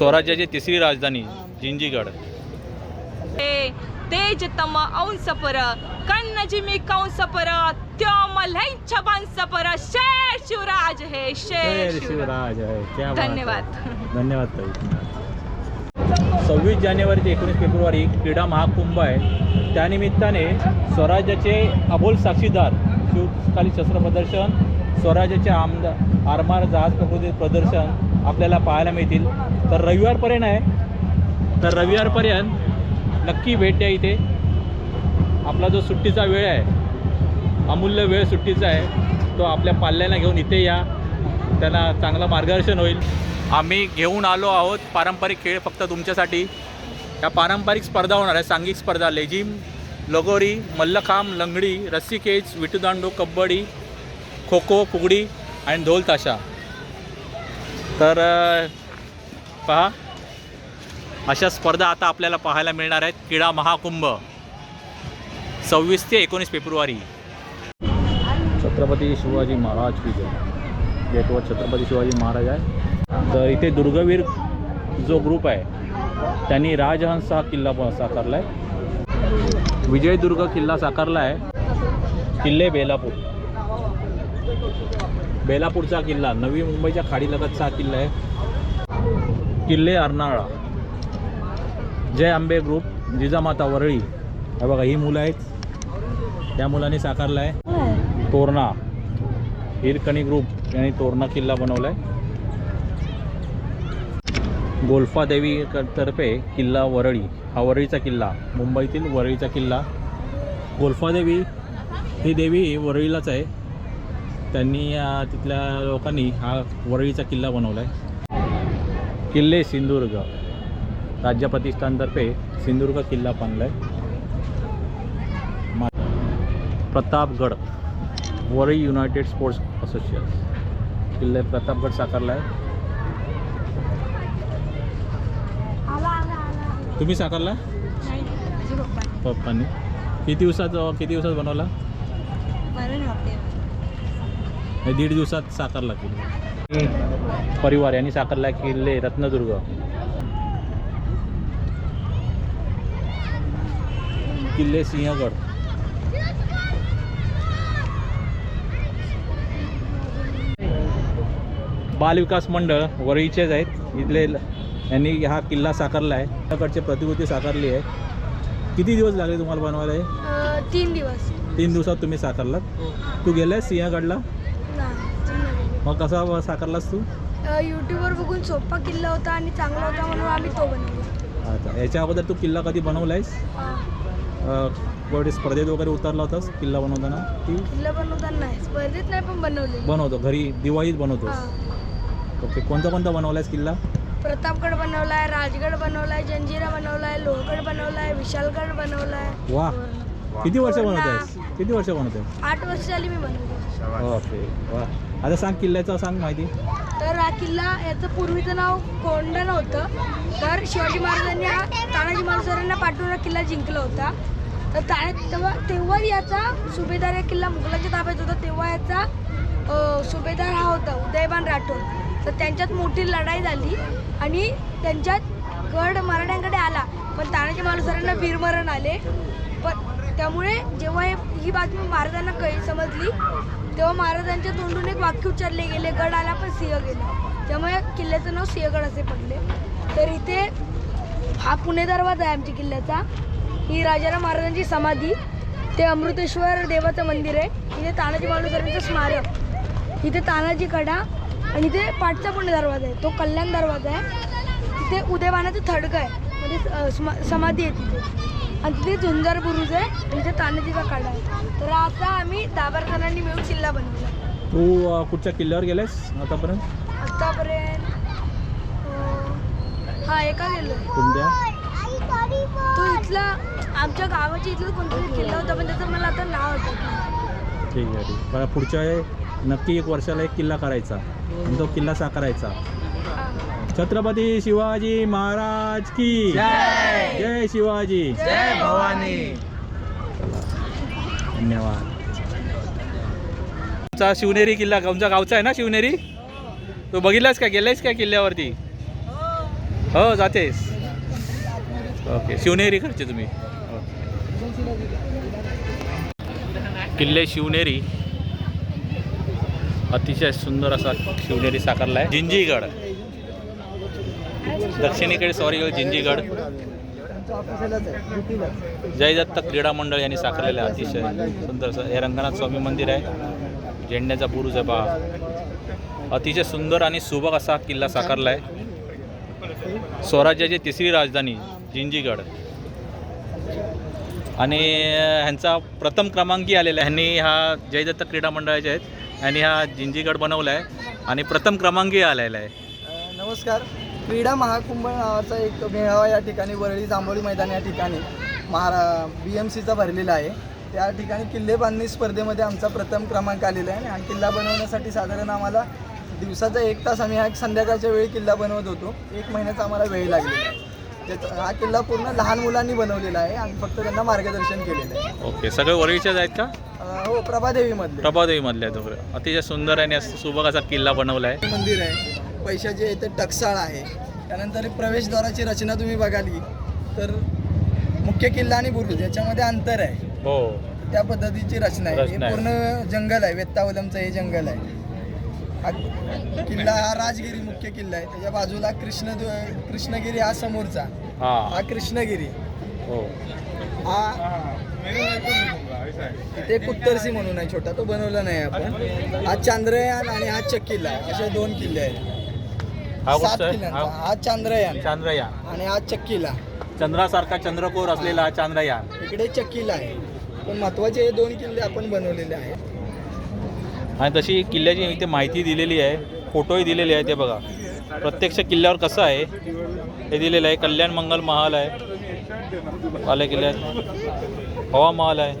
स्वराज्याची तिसरी राजधानी जिंजीगड तेज तम अंश पर कन्न जिमी कंस पर त्यो मलई छबांस पर शेर शिवराज है शेर शिवराज। क्या धन्यवाद। धन्यवाद ताई सव्वीस जानेवारी ते एकोणीस फेब्रुवारी क्रीडा महाकुंभ आहे. त्यानिमित्ताने स्वराज्याचे अबोल साक्षीदार शिवकाली शस्त्र स्वराज्याच्या आमद आरमार जहाज प्रकृती प्रदर्शन आपल्याला पाहायला मिळतील. तर रविवारपर्यंत आहे. तर रविवारपर्यंत नक्की भेट द्या इथे. आपला जो सुट्टीचा वेळ आहे अमूल्य वेळ सुट्टीचा आहे तो आपल्या पाल्यांना घेऊन इथे या. त्यांना चांगलं मार्गदर्शन होईल. आम्ही घेऊन आलो आहोत पारंपरिक खेळ फक्त तुमच्यासाठी. या पारंपरिक स्पर्धा होणार आहे सांघिक स्पर्धा लेझिम लगोरी मल्लखांब लंगडी रस्सीकेच विटुदांडू कबड्डी खो खो फुगडी आणि ढोल ताशा. तर पहा. अशा स्पर्धा आता आपल्याला पाहायला मिळणार आहेत. क्रीडा महाकुंभ. सव्वीस ते एकोणीस फेब्रुवारी. छत्रपती शिवाजी महाराज की जय. गेटवर छत्रपती शिवाजी महाराज आहे. तर इथे दुर्गवीर जो ग्रुप आहे त्यांनी राजहंस हा किल्ला साकारला आहे विजयदुर्ग किल्ला साकारला आहे किल्ले बेलापूर. बेलापूरचा किल्ला नवी मुंबईच्या खाडीलगतचा हा किल्ला आहे. किल्ले अर्नाळा. जय आंबे ग्रुप जिजामाता वरळी. हे बघा ही मुलं आहेत. त्या मुलांनी साकारला आहे. तोरणा. हिरकणी ग्रुप यांनी तोरणा किल्ला बनवला आहे गोल्फादेवी तर्फे किल्ला वरळी. हा वरळीचा किल्ला मुंबईतील वरळीचा किल्ला. गोल्फादेवी ही देवी वरळीलाच आहे. त्यांनी तिथल्या लोकांनी हा वरळीचा किल्ला बनवला आहे किल्ले सिंधुदुर्ग राज्य प्रतिष्ठानतर्फे सिंधुदुर्ग किल्ला बांधला आहे Pratapgad. Worli United Sports Association. किल्ले प्रतापगड साकारला? आहे तुम्ही साकारला पप्पांनी. किती दिवसात किती दिवसात बनवला? हे दीड दिवसात साकारला किल्ला परिवार यांनी साकारला किल्ले रत्नदुर्ग. किल्ले सिंहगड. बालविकास मंडळ वरळीचेच आहेत. इथले यांनी हा किल्ला साकारला आहे. त्याकडची प्रतिकृती साकारली आहे. किती दिवस लागले तुम्हाला बनवायला हे? तीन दिवस. तीन दिवसात तुम्ही साकारलात तू गेलाय सिंहगडला? मग कसा साकारलास तू? यूट्यूबवर बघून सोपा किल्ला होता आणि चांगला होता म्हणून आम्ही तो बनवला. अच्छा याच्या अगोदर तू किल्ला कधी बनवलायस? स्पर्धेत वगैरे उतरला होतास किल्ला बनवताना? किल्ला बनवताना नाही स्पर्धेत नाही पण बनवले बनवतो घरी दिवाळीत बनवतोस. हा. ओके कोणता कोणता बनवलायस किल्ला? प्रतापगड बनवलाय राजगड बनवलाय जंजिरा बनवलाय लोहगड बनवलाय विशालगड बनवलाय. वा. किती वर्ष तोरणा. बनवतायस किती वर्ष बनवतायस? आठ वर्ष झाली मी बनवतो ओके वा. आता सांग किल्ल्याचं सांग माहिती. तर हा किल्ला याचं पूर्वीचं नाव कोंडण होतं. तर शिवाजी महाराजांनी हा तानाजी मालुसऱ्यांना पाठवून हा किल्ला जिंकला होता. तर ताने तेव्हा तेव्हा याचा सुभेदार हा किल्ला मुघलांच्या ताब्यात होता. तेव्हा याचा अ, सुभेदार हा होता उदयबान राठोड. तर त्यांच्यात मोठी लढाई झाली आणि त्यांच्यात गड मराठ्यांकडे आला. पण तानाजी मालुसऱ्यांना वीरमरण आले. पण त्यामुळे जेव्हा हे- ही बातमी महाराजांना कळी समजली तेव्हा महाराजांच्या तोंडून एक वाक्य उच्चारले गेले गड आला पण सिंह गेले. त्यामुळे किल्ल्याचं नाव सिंहगड असे पडले. तर इथे हा पुणे दरवाजा आहे आमच्या किल्ल्याचा. ही राजाराम महाराजांची समाधी. ते अमृतेश्वर देवाचं मंदिर आहे. इथे तानाजी मालुसऱ्यांचं स्मारक. इथे तानाजी कडा आणि इथे पाठचा पुणे दरवाजा आहे. तो कल्याण दरवाजा आहे. तिथे उदयवानाचं थडकं आहे. म्हणजे समाधी आहे तिथे. आणि तिथे झुंजार बुरुज आहे. आणि इथे तानाजीचा कडा आहे. तर आता आम्ही दहा बारा जणांनी मिळून किल्ला बनवला. तू अं, कुठच्या किल्ल्यावर गेलायस आतापर्यंत? आतापर्यंत अं, हा एका गेलो कोणत्या? तो इथला आमच्या गावाच्या इथला कोणतरी किल्ला होता पण त्याचं मला आता नाव नाही. ठीक आहे ठीक आहे. पुढच्या नक्की एक वर्षाला एक किल्ला करायचा. आणि तो किल्ला साकारायचा. छत्रपती शिवाजी महाराज की जय। शिवाजी। जय भवानी। धन्यवाद. आमचा शिवनेरी किल्ला तुमच्या गावचा आहे ना शिवनेरी? तू बघितलास का? गेलायस का किल्ल्यावरती? हो जातेस. ओके शिवनेरीकडचे तुम्ही. किल्ले शिवनेरी. अतिशय सुंदर असा शिवनेरी साकारला आहे. जिंजीगड. दक्षिणेकडे सॉरी जिंजीगड. जयदत्त क्रीडा मंडळ यांनी साकारलेलं आहे अतिशय सुंदर असं. हे रंगनाथ स्वामी मंदिर आहे. झेंड्याचा बुरुज आहे पहा. अतिशय सुंदर आणि सुबक असा किल्ला साकारला आहे स्वराज्याची तिसरी राजधानी जिंजीगड. आणि ह्यांचा प्रथम क्रमांकी आलेला आहे. ह्यांनी हा जयदत्त क्रीडा मंडळाचे आहेत. यांनी हा जिंजीगड बनवला आहे आणि प्रथम क्रमांकी आलेला आहे. नमस्कार. क्रीडा महाकुंभ नावाचा एक मेळावा या ठिकाणी वरळी जांभोळी मैदान या ठिकाणी महारा बी एम सीचा भरलेला आहे. त्या ठिकाणी किल्ले बांधणी स्पर्धेमध्ये आमचा प्रथम क्रमांक आलेला आहे आणि किल्ला बनवण्यासाठी साधारण आम्हाला दिवसाचा एक तास आम्ही हा संध्याकाळच्या वेळी किल्ला बनवत होतो. एक महिन्याचा आम्हाला वेळ लागलेला आहे. त्याचा हा किल्ला पूर्ण लहान मुलांनी बनवलेला आहे आणि फक्त त्यांना मार्गदर्शन केलेलं आहे. ओके सगळे वरळीच्याच आहेत का? हो प्रभादेवीमधले. प्रभादेवीमधले आहेत वगैरे अतिशय सुंदर आणि सुबक असा किल्ला बनवला आहे. मंदिर आहे. पैशाचे इथे टकसाळ आहे. त्यानंतर प्रवेशद्वाराची रचना तुम्ही बघाली. तर मुख्य किल्ला आणि बुरुज याच्यामध्ये अंतर आहे. हो. त्या पद्धतीची रचना आहे. हे रचना आहे. पूर्ण जंगल आहे. वेत्तावलमचं हे जंगल आहे. हा किल्ला हा राजगिरी मुख्य किल्ला आहे. त्याच्या बाजूला कृष्ण कृष्णगिरी हा समोरचा. हा. हा कृष्णगिरी. हो. हा इथे कुत्तरसी म्हणून आहे छोटा. तो बनवला नाही आपण. हा चांद्रयान आणि हा चक्किल्ला आहे. असे दोन किल्ले आहेत. हा सात गोष्ट आहे? किल्ल्यांचा. हा. हा चांद्रयान. चांद्रयान. आणि हा चक्कीला. चंद्रासारखा चंद्रकोर असलेला हा चांद्रयान. इकडे चक्कीला आहे. पण महत्त्वाचे हे दोन किल्ले आपण बनवलेले आहेत. आणि तशी किल्ल्याची इथे माहिती दिलेली आहे फोटोही दिलेले आहे ते बघा. प्रत्यक्ष किल्ल्यावर कसं आहे हे दिलेलं आहे. कल्याण मंगल महाल आहे. आले किल्ल्यात. हवा महाल आहे.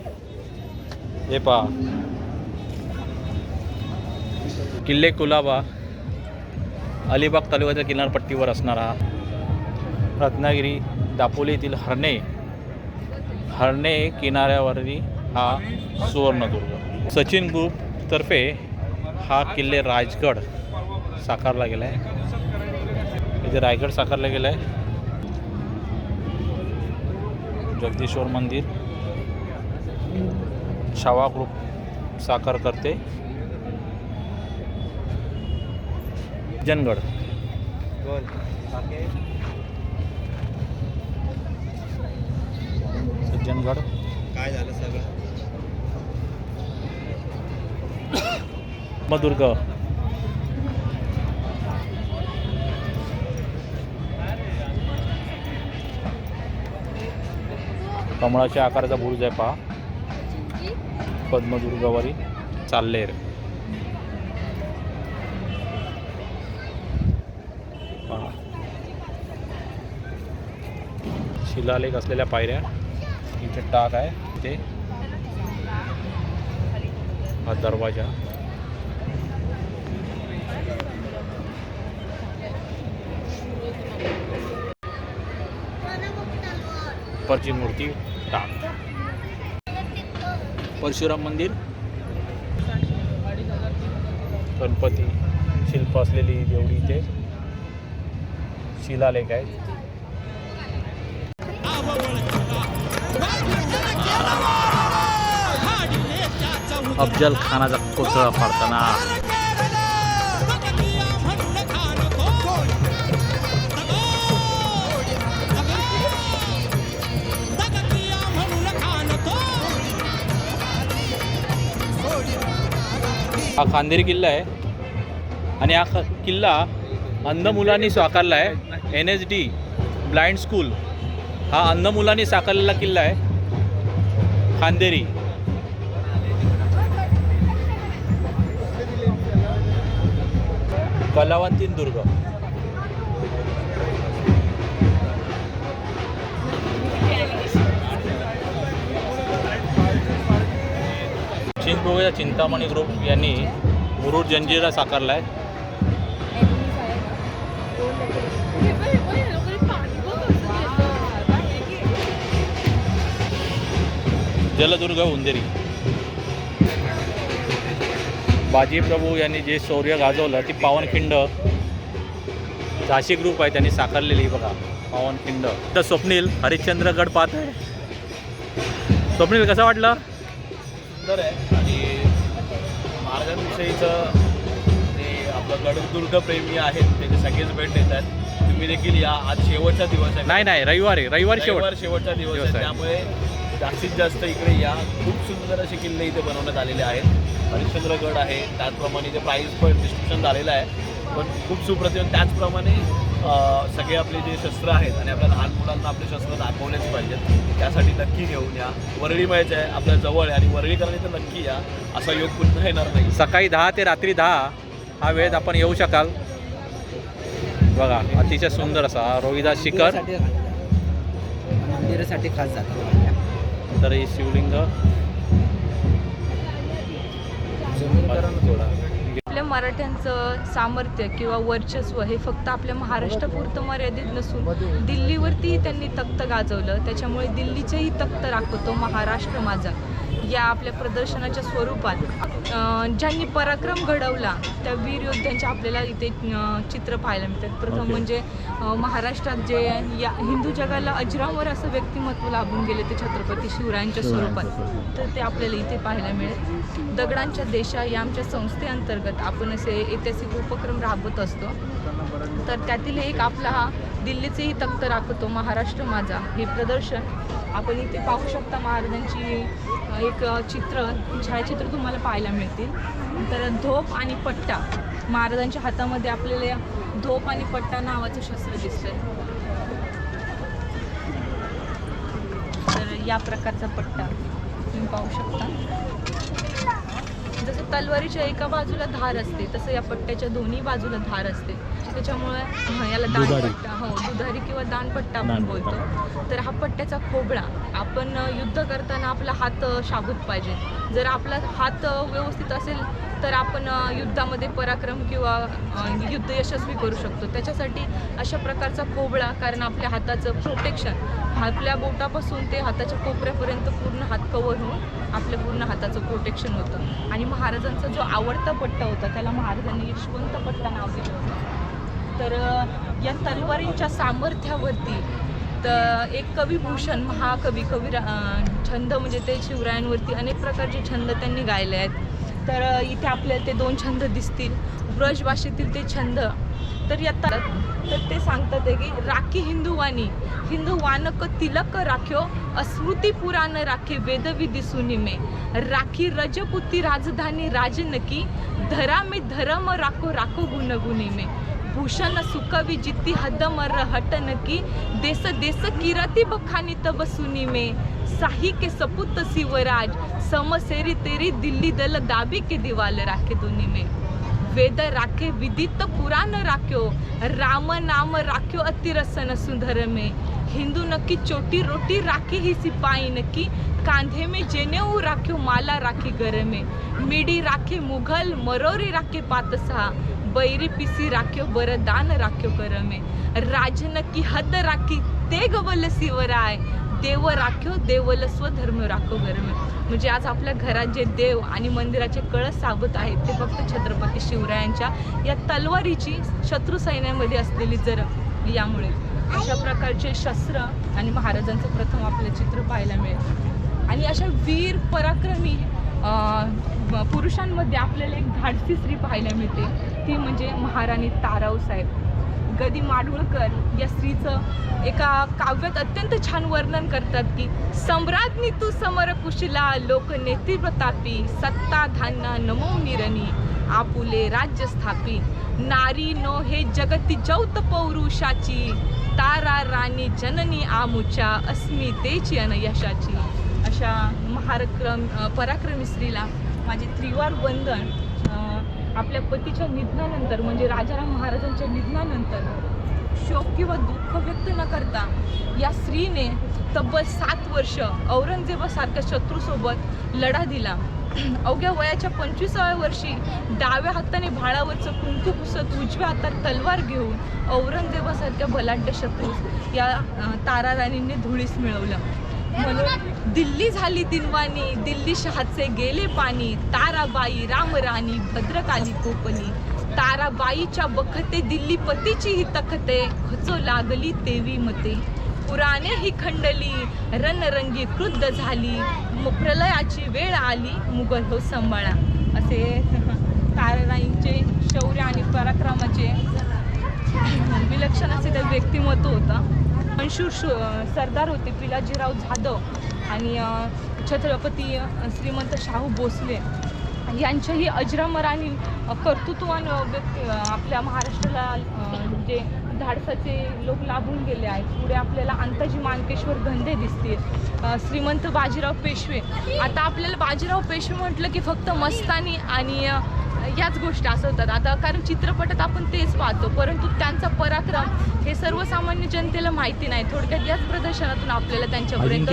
हे पहा. किल्ले कुलाबा. अलिबाग तालुक्याच्या किनारपट्टीवर असणारा रत्नागिरी दापोली येथील हरणे हरणे किनाऱ्यावरील हा सुवर्णदुर्ग. सचिन ग्रुप तर्फे हा किल्ले राजगड साकारला गेला आहे इथे रायगड साकारला गेला आहे जगदीश्वर मंदिर छावा ग्रुप साकार करते जनगड. सज्जनगड काय झालं सगळं? मधुर्ग. कमळाच्या आकाराचा बुरुज आहे पहा. पद्मदुर्गावरी. चाल्लेर शिलालेख असलेल्या पायऱ्या. इथे टाक आहे इथे. हा दरवाजा. परची मूर्ती टाक. परशुराम मंदिर. गणपती शिल्प असलेली देवडी इथे. शिलालेख आहे. अफजल खानाचा कोथळा फाडताना हा खांदेरी किल्ला आहे. आणि हा किल्ला अंध मुलांनी साकारला आहे. N S D blind school हा अंध मुलांनी साकारलेला किल्ला आहे. खांदेरी. कलावंतीन दुर्ग. चिंचबोगच्या चिंतामणी ग्रुप यांनी मुरुड जंजिरा साकारला आहे जलदुर्ग उंदेरी. बाजीप्रभू यांनी जे शौर्य गाजवलं ती पावनखिंड झाशी ग्रुप आहे त्यांनी साकारलेली बघा पावनखिंड. तर स्वप्नील हरिश्चंद्रगड पाहत आहे स्वप्नील कसं वाटलं? सुंदर आहे. आणि महाराजांविषयीचं ते आपलं गडदुर्ग प्रेमी आहेत त्याचे सगळेच भेट देतात तुम्ही देखील या आज शेवटचा दिवस आहे. नाही नाही रविवारी रविवारी रविवार शेवट शेवटचा दिवस आहे. त्यामुळे जास्तीत जास्त इकडे या. खूप सुंदर असे किल्ले इथे बनवण्यात आलेले आहेत. हरिश्चंद्रगड आहे त्याचप्रमाणे इथे प्राईज पण डिस्ट्रीब्युशन झालेलं आहे. पण खूप सुप्रतिम त्याचप्रमाणे सगळे आपले जे शस्त्र आहेत आणि आपल्या लहान मुलांना आपले शस्त्र दाखवलेच पाहिजेत. त्यासाठी नक्की घेऊन या. वरळी मॅच आहे आपल्या जवळ आहे आणि वरळीकरांनी तर नक्की या. असा योग पुन्हा येणार नाही. सकाळी दहा ते रात्री दहा हा वेळेत आपण येऊ शकाल. बघा अतिशय सुंदर असा हा रोहिदास शिखर. मंदिरासाठी खास जातात तर ही शिवलिंग. थोडा आपल्या मराठ्यांचं सामर्थ्य किंवा वर्चस्व हे फक्त आपल्या महाराष्ट्रापुरतं मर्यादित नसून दिल्लीवरतीही त्यांनी तख्त गाजवलं. त्याच्यामुळे दिल्लीचेही तख्त राखतो महाराष्ट्र माझा. या आपल्या प्रदर्शनाच्या स्वरूपात ज्यांनी पराक्रम घडवला त्या वीर योद्ध्यांचे आपल्याला इथे चित्र पाहायला मिळतात. प्रथम Okay. म्हणजे महाराष्ट्रात जे या हिंदू जगाला अजरामर असं व्यक्तिमत्व लाभून गेले ते छत्रपती शिवरायांच्या स्वरूपात. तर ते आपल्याला इथे पाहायला मिळेल. दगडांच्या देशा या आमच्या संस्थेअंतर्गत आपण असे ऐतिहासिक उपक्रम राबवत असतो. तर त्यातील एक आपला हा दिल्लीचेही तख्त राखतो महाराष्ट्र माझा. हे प्रदर्शन आपण इथे पाहू शकता महाराजांची एक चित्र छायाचित्र तुम्हाला पाहायला मिळतील. तर धोप आणि पट्टा महाराजांच्या हातामध्ये आपल्याला धोप आणि पट्टा नावाचं शस्त्र दिसतंय. तर या प्रकारचा पट्टा तुम्ही पाहू शकता. जसं तलवारीच्या एका बाजूला धार असते तसं या पट्ट्याच्या दोन्ही बाजूला धार असते. त्याच्यामुळे हा, याला दानपट्टा हो दुधारी किंवा दानपट्टा आपण दानपट्टा. बोलतो. तर हा पट्ट्याचा खोबळा आपण अ, युद्ध करताना आपला हात अ, शाबूत पाहिजे. जर आपला हात अ, व्यवस्थित असेल तर आपण अ, युद्धामध्ये पराक्रम किंवा अ, युद्ध यशस्वी करू शकतो. त्याच्यासाठी अशा प्रकारचा खोबळा कारण आपल्या हाताचं प्रोटेक्शन आपल्या बोटापासून ते हाताच्या कोपऱ्यापर्यंत पूर्ण हात कवर होऊन आपल्या पूर्ण हाताचं प्रोटेक्शन होतं. आणि महाराजांचा जो आवडता पट्टा होता त्याला महाराजांनी यशवंत पट्टा नाव दिलं होतं. तर या तलवारींच्या सामर्थ्यावरती तर एक कविभूषण महाकवी कवी रा- छंद म्हणजे ते शिवरायांवरती अनेक प्रकारचे छंद त्यांनी गायले आहेत. तर इथे आपल्याला ते दोन छंद दिसतील. ब्रज भाषेतील ते छंद. तर या तर ते सांगतात आहे की राखी हिंदू वाणी हिंदू वानक तिलक राख्यो अस्मृती पुराण राखे वेदविधी मे. राखी रजपुती राजधानी राजनकी धरा मे धर्म राखो राखो गुणगुणी मे. भूषण सुकवी जित्ती हद मर हटन की देस देस किरती बखानी तब सुनी में. साही के सपुत शिवराज समसेरी तेरी दिल्ली दल दाबी के दीवाल राखे दुनी में. वेद राखे विदित पुराण राख्यो राम नाम राख्यो अतिरसन सुंदर में. हिंदू नक्की चोटी रोटी राखी ही सिपाही नक्की कांधे में जेनेऊ राख्यो माला राखी घर में. मिडी राखे मुघल मरोरी राखे पातसा बैरी पिसी राख्यो बरदान राख्यो करमे. राजन की हद राखी ते गवल शिवराय देव राख्यो देवल स्वधर्म राखो गरमे म्हणजे आज आपल्या घरात जे देव आणि मंदिराचे कळस साबत आहेत ते फक्त छत्रपती शिवरायांच्या या तलवारीची शत्रू सैन्यामध्ये असलेली जर यामुळे अशा प्रकारचे शस्त्र आणि महाराजांचं प्रथम आपलं चित्र पाहायला मिळेल. आणि अशा वीर पराक्रमी पुरुषांमध्ये आपल्याला एक धाडसी स्त्री पाहायला मिळते. ती म्हणजे महाराणी ताराव साहेब. गदी माडगुळकर या स्त्रीचं एका काव्यात अत्यंत छान वर्णन करतात की सम्राज्ञी तू समर कुशला लोकनेती प्रतापी सत्ता धान्य नमो निरनी आपुले राज्य स्थापी नारी नो हे जगती जौत पौरुषाची तारा राणी जननी आमुच्या अस्मितेची अनयशाची. अशा महारक्रम पराक्रमी स्त्रीला माझे त्रिवार वंदन. आपल्या पतीच्या निधनानंतर म्हणजे राजाराम महाराजांच्या निधनानंतर शोक किंवा दुःख व्यक्त न करता या स्त्रीने तब्बल सात वर्ष औरंगजेबासारख्या शत्रूसोबत लढा दिला. अवघ्या वयाच्या पंचवीसाव्या वर्षी डाव्या हाताने भाळावरचं कुंकू पुसत उजव्या हातात तलवार घेऊन औरंगजेबासारख्या बलाढ्य शत्रूस या ताराराणींनी तारा राणींनी धुळीस मिळवलं. दिल्ली झाली दिनवानी दिल्ली शहाचे गेले पाणी. ताराबाई रामराणी भद्रकाली कोपली ताराबाईच्या बखते दिल्ली पतीची ही तखते. खचो लागली तेवी मते. पुराणे ही खंडली. रणरंगी क्रुद्ध झाली. प्रलयाची वेळ आली. मुघल हो सांभाळा. असे ताराबाईंचे शौर्य आणि पराक्रमाचे विलक्षण असे ते व्यक्तिमत्व होतं. अंशूर शु सरदार होते पिलाजीराव जाधव आणि छत्रपती श्रीमंत शाहू भोसले. यांच्याही अजरामर आणि कर्तृत्वान व्यक्ती आपल्या महाराष्ट्राला जे म्हणजे धाडसाचे लोक लाभून गेले आहेत. पुढे आपल्याला अंताजी मानकेश्वर गंधे दिसतील. श्रीमंत बाजीराव पेशवे. आता आपल्याला बाजीराव पेशवे म्हटलं की फक्त मस्तानी आणि याच गोष्टी आठवतात आता कारण चित्रपटात आपण तेच पाहतो परंतु त्यांचा पराक्रम हे सर्वसामान्य जनतेला माहिती नाही. थोडक्यात याच प्रदर्शनातून आपल्याला त्यांच्यापर्यंत.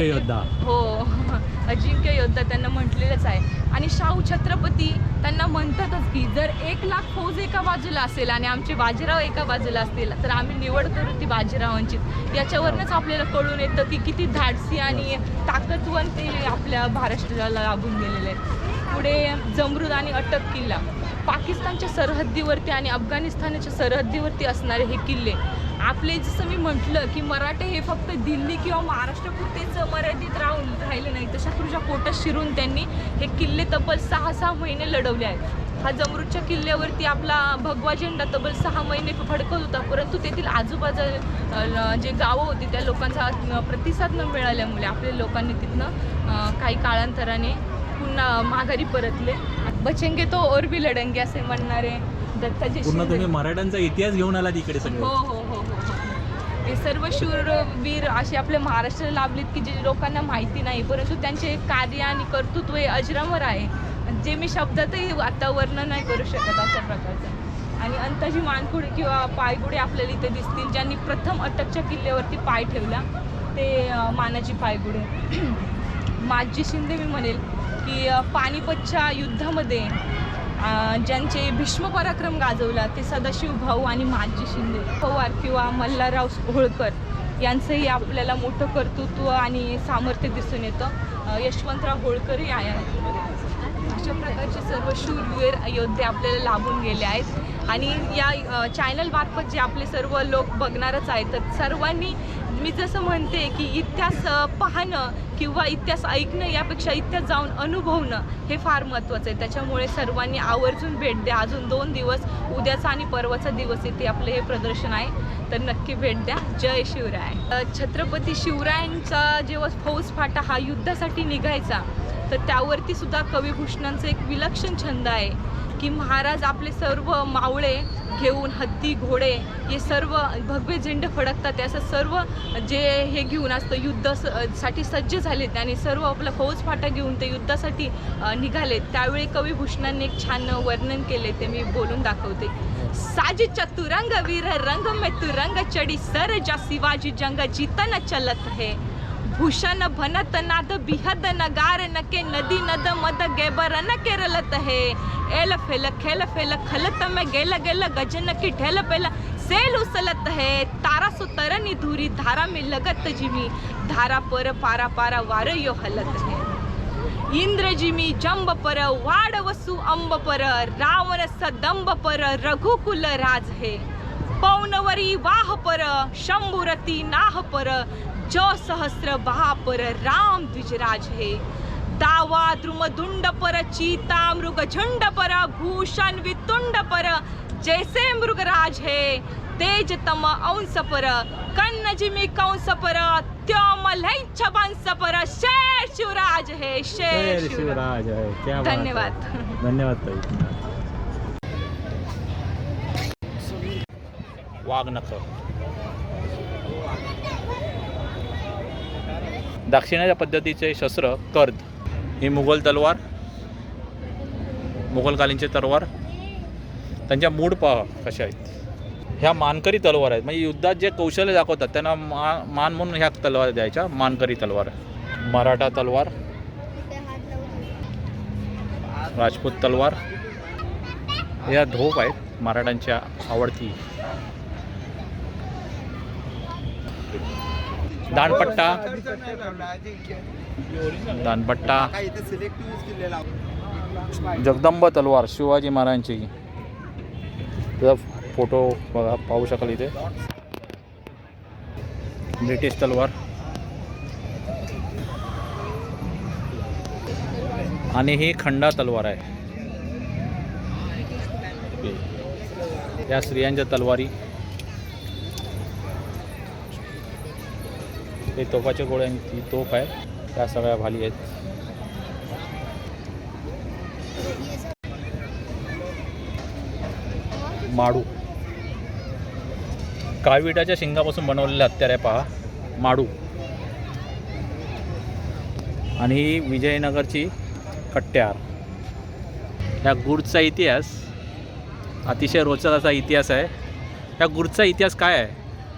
हो अजिंक्य योद्धा त्यांना म्हटलेलंच आहे. आणि शाहू छत्रपती त्यांना म्हणतातच की जर एक लाख फौज एका बाजूला असेल आणि आमचे बाजीराव एका बाजूला असतील तर आम्ही निवड करू ती बाजीरावांची याच्यावरनंच आपल्याला कळून येतं की किती धाडसी आणि ताकदवान ते आपल्या महाराष्ट्राला लाभून गेलेले आहेत. पुढे जमरूद आणि अटक किल्ला. पाकिस्तानच्या सरहद्दीवरती आणि अफगाणिस्तानच्या सरहद्दीवरती असणारे हे किल्ले आपले जसं मी म्हटलं की मराठे हे फक्त दिल्ली किंवा महाराष्ट्रापुरतेच मर्यादित राहून राहिले नाही तर शत्रूच्या पोटात शिरून त्यांनी हे किल्ले तब्बल सहा सहा महिने लढवले आहेत. हा जमरूच्या किल्ल्यावरती आपला भगवा झेंडा तब्बल सहा महिने फडकत होता परंतु तेथील आजूबाजू जे गावं होती त्या लोकांचा प्रतिसाद न मिळाल्यामुळे आपल्या लोकांनी तिथनं काही काळांतराने पुन्हा माघारी परतले. बचेंगे तो और भी लढंगे असे म्हणणारे दत्ताजी पूर्ण शिंदे. तुम्ही मराठ्यांचा इतिहास घेऊन आला तिकडे हो सगळे. हो हो हो हो. हे. सर्व शूरवीर असे आपल्या महाराष्ट्राला लाभलेत की जे लोकांना माहिती नाही परंतु त्यांचे कार्य आणि कर्तृत्व हे अजरामर आहे. जे मी शब्दातही आता वर्णन नाही करू शकत अशा प्रकारचं. आणि अंताजी मानकुडे किंवा पायगुडे आपल्याला इथे दिसतील ज्यांनी प्रथम अटकच्या किल्ल्यावरती पाय ठेवला ते मानाजी पायगुडे. माजी शिंदे मी म्हणेल की पानिपतच्या युद्धामध्ये ज्यांचे भीष्म पराक्रम गाजवला ते सदाशिव भाऊ आणि माजी शिंदे पवार किंवा मल्हारराव होळकर यांचंही आपल्याला मोठं कर्तृत्व आणि सामर्थ्य दिसून येतं. यशवंतराव होळकरही आहे अशा प्रकारचे सर्व शूरवीर योद्धे आपल्याला लाभून गेले आहेत. आणि या चॅनल मार्फत जे आपले सर्व लोक बघणारच आहेत तर सर्वांनी मी जसं म्हणते की इतिहास पाहणं किंवा इतिहास ऐकणं यापेक्षा इतिहास जाऊन अनुभवणं हे फार महत्त्वाचं आहे. त्याच्यामुळे सर्वांनी आवर्जून भेट द्या. अजून दोन दिवस उद्याचा आणि परवाचा दिवस इथे आपलं हे प्रदर्शन आहे. तर नक्की भेट द्या. जय शिवराय. छत्रपती शिवरायांचा जेव्हा फौज फाटा हा युद्धासाठी निघायचा तर त्यावरती सुद्धा कविभूषणांचं एक विलक्षण छंद आहे की महाराज आपले सर्व मावळे घेऊन हत्ती घोडे हे सर्व भगवे झेंडे फडकतात. असं सर्व जे हे घेऊन असतं युद्ध स- साठी सज्ज झालेत आणि सर्व आपला फौज फाटा घेऊन ते युद्धासाठी निघालेत. त्यावेळी कविभूषणांनी एक छान वर्णन केले ते मी बोलून दाखवते. साज चतुरंग वीर रंग में तुरंग चढ़ी सर जा शिवाजी जंग जीतन चलत है. भूषण भनत नाद बिहद नगार नके नदी नद मद गेबर न केरलत है। एल फेल खेल फेल खलत में गेल गेल गजन की ढेल पेल। सेल उसलत है तारा सुतरनी धुरी धारा में लगत जिमी। धारा पर पारा पारा वार यो हलत है। इंद्र जिमी जंब पर वाड वसु अंब पर रावण सदंब पर रघुकुल राज है। पौनवरी वाह पर शंभुरती नाह पर जो सहस्र बहा पर राम द्विजराज है. दावा द्रुमदुंड पर चीता मृग झुंड पर भूषण वितुंड पर जैसे मृगराज है. तेज तम अंश पर कन्न जिमी कंस पर त्योमल छबंस पर शेर शिवराज. है. शेर शिवराज आहे. धन्यवाद. धन्यवाद ताई. वाघनख दाक्षिणाच्या पद्धतीचे शस्त्र कर्द. ही मुघल तलवार मुघलकालीनचे तलवार त्यांच्या मूड पहा कशा आहेत. ह्या मानकरी तलवार आहेत. म्हणजे युद्धात जे कौशल्य दाखवतात त्यांना मा मान म्हणून ह्या तलवार द्यायच्या मानकरी तलवार. मराठा तलवार राजपूत तलवार या धोप आहेत मराठ्यांच्या आवडती. दानपट्टा. दानपट्टा. जगदंब तलवार शिवाजी महाराजांची. त्याचा फोटो बघा पाहू शकाल इथे. ब्रिटिश तलवार. आणि ही खंडा तलवार आहे. या स्त्रियांच्या तलवारी. ते तोफाच्या गोळ्यांची तोफ आहे. त्या सगळ्या भाली आहेत. माडू. काळविटाच्या शेंगापासून बनवलेले हत्यार आहे पहा. माडू. आणि ही विजयनगरची कट्ट्यार ह्या गुडचा इतिहास अतिशय रोचक असा इतिहास आहे. ह्या गुडचा इतिहास काय आहे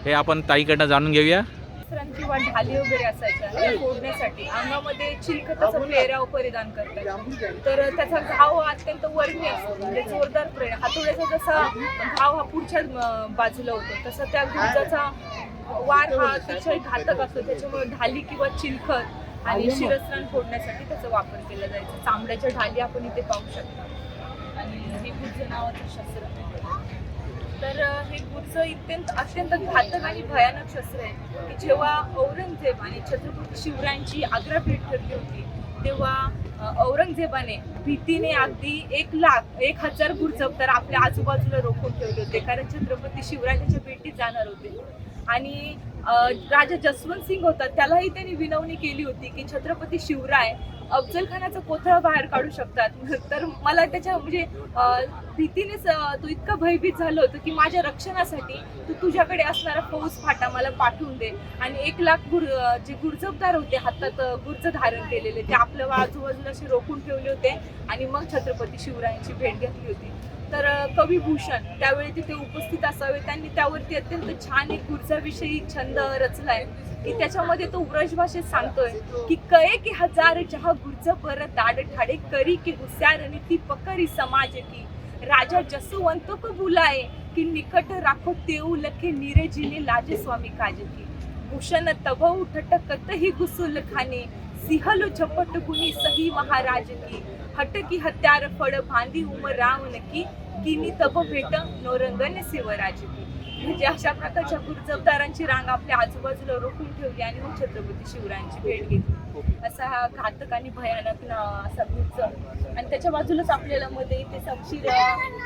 हे आपण ताईकडनं जाणून घेऊया. शस्त्रां किंवा ढाली वगैरे असायच्या त्या फोडण्यासाठी. अंगामध्ये चिलखताचा पेहराव परिधान करतात. तर त्याचा घाव हा अत्यंत वर्मी असतो. म्हणजे जोरदार परिणाम हातोड्याचा जसा घाव हा पुढच्या बाजूला होतो तसं त्या गुजाचा वार हा अतिशय घातक असतो. त्याच्यामुळे ढाली किंवा चिलखत आणि शिरस्त्राण फोडण्यासाठी त्याचा वापर केला जायचा. चांबड्याच्या ढाली आपण इथे पाहू शकतो. आणि हे नावाचं शस्त्र. तर हे गुर्ज इत्यंत अत्यंत घातक आणि भयानक शस्त्र आहे की जेव्हा औरंगजेब आणि छत्रपती शिवरायांची आग्रा भेट ठरली होती तेव्हा औरंगजेबाने भीतीने अगदी एक लाख एक हजार गुरजब तर आपल्या आजूबाजूला रोखून ठेवले होते. कारण छत्रपती शिवरायांच्या भेटीत जाणार होते. आणि राजा जसवंत सिंग होता त्यालाही त्यांनी विनवणी केली होती की छत्रपती शिवराय अफजल खानाचा कोथळा बाहेर काढू शकतात. तर मला त्याच्या म्हणजे भीतीनेच तो इतका भयभीत झालं होतं की माझ्या रक्षणासाठी तू तुझ्याकडे असणारा फौज फाटा मला पाठवून दे. आणि एक लाख गुर जे गुर्जबदार होते हातात गुर्ज धारण केलेले ते आपल्या आजूबाजूला असे रोखून ठेवले होते आणि मग छत्रपती शिवरायांची भेट घेतली होती. तर कवी भूषण त्यावेळी तिथे उपस्थित असावे. त्यांनी त्यावरती अत्यंत छान एक गुरुजाविषयी छंद रचलाय. की त्याच्यामध्ये तो व्रज भाषेत सांगतोय की कळे की हजार जहा गुर्ज पर दाड ठाडे करी की हुस्यार आणि ती पकरी समाज की. राजा जसवंत को बुलाए की निकट राखो देऊ लखे नीरजीने लाजे स्वामी काज की. भूषण तब उठट कत ही गुसुल खाने सिहलो झपट गुनी सही महाराज की. हट की हत्यार फळ भांदी उमराव नकी किनी तप भेट नोरंगन शिवराजी म्हणजे अशा प्रकारच्या गुरुजबदारांची रांग आपल्या आजूबाजूला रोखून ठेवली आणि मग छत्रपती शिवरायांची भेट घेतली. असा हा घातक आणि भयानक असा गुरुज आणि त्याच्या बाजूलाच आपल्याला मध्ये इथे समशीर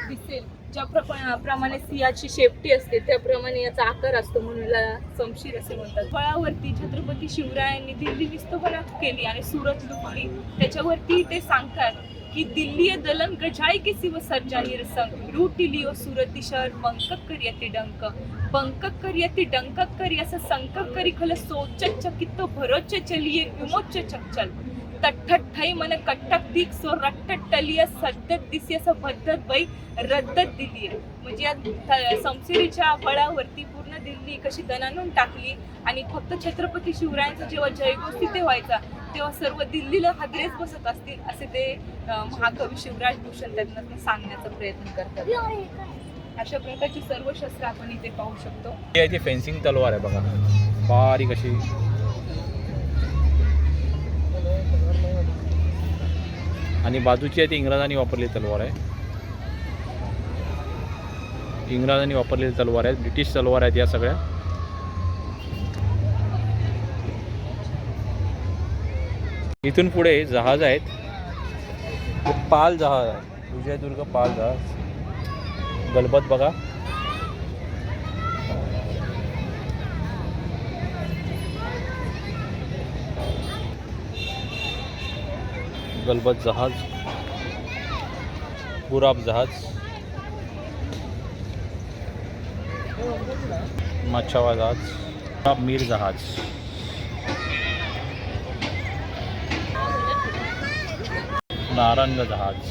दिसेल. ज्या प्रमाणे सिंहाची शेपटी असते त्याप्रमाणे याचा आकार असतो म्हणून याला समशीर असे म्हणतात. फळावरती छत्रपती शिवरायांनी दिल्ली विस्तोबना केली आणि सुरत लुटली. त्याच्यावरती ते सांगतात की दिल्ली दलन गजाय के सिव सर्जानी रसंग लूटी लिओ सुरती शहर बंकक करियती डंक. बंकक करियती डंकक करी असं संकक करी खल सोच चकित भरोच चलिये विमोच चंचल तठ्ठट ठई मन कट्टक दिक सो रट्टट टलिय सद्दत दिसी असं भद्दत बाई रद्दत दिली म्हणजे या समसिरीच्या बळावरती पूर्ण दिल्ली कशी दणानून टाकली आणि फक्त छत्रपती शिवरायांचा जेव्हा जयघोष तिथे व्हायचा तेव्हा सर्व दिल्लीला हादरेच बसत असतील असे ते महाकवी शिवराज भूषण त्यांना सांगण्याचा प्रयत्न करतात. अशा प्रकारची सर्व शस्त्र आपण इथे पाहू शकतो. ही फेन्सिंग तलवार आहे बघा बारीक अशी आणि बाजूची आहे ती इंग्रजांनी वापरलेली तलवार आहे. इंग्रजांनी वापरलेली तलवार आहेत ब्रिटिश तलवार आहेत या सगळ्या. इथून पुढे जहाज आहेत. पाल जहाज आहे. विजयदुर्ग पाल जहाज. गलबत बघा. गलबत जहाज़ गुराब जहाज़। मच्छावा जहाज़ मीर जहाज़। नारंग जहाज़।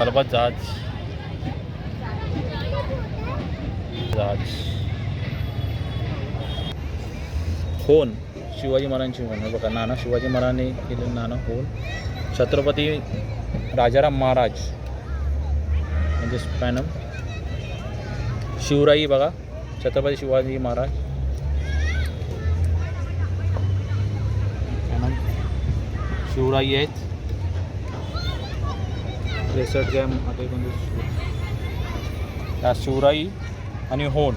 गलबत जहाज़। जहाज़। होन शिवाजी महाराजांची होन हे बघा नाना शिवाजी महाराजांनी केलेलं नाना होन छत्रपती राजाराम महाराज म्हणजे स्पॅनम शिवराई बघा छत्रपती शिवाजी महाराज. शिवराई आहेत. रेसट गॅम आता या शिवराई आणि होण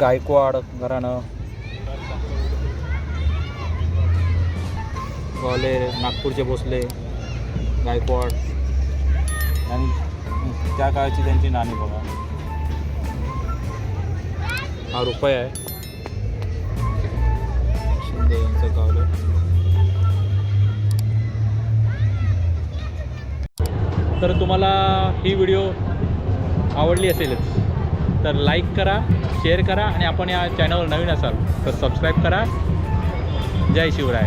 गायकवाड घराणं. गोले नागपूरचे भोसले गायकवाड. आणि त्या काळाची त्यांची नाणी बघा. हा रुपये आहे. शिंदे यांचं गावलं तर तुम्हाला ही व्हिडिओ आवडली असेलच. तर लाईक करा शेअर करा आणि आपण या चॅनलवर नवीन असाल तर सबस्क्राईब करा. जय शिवराय.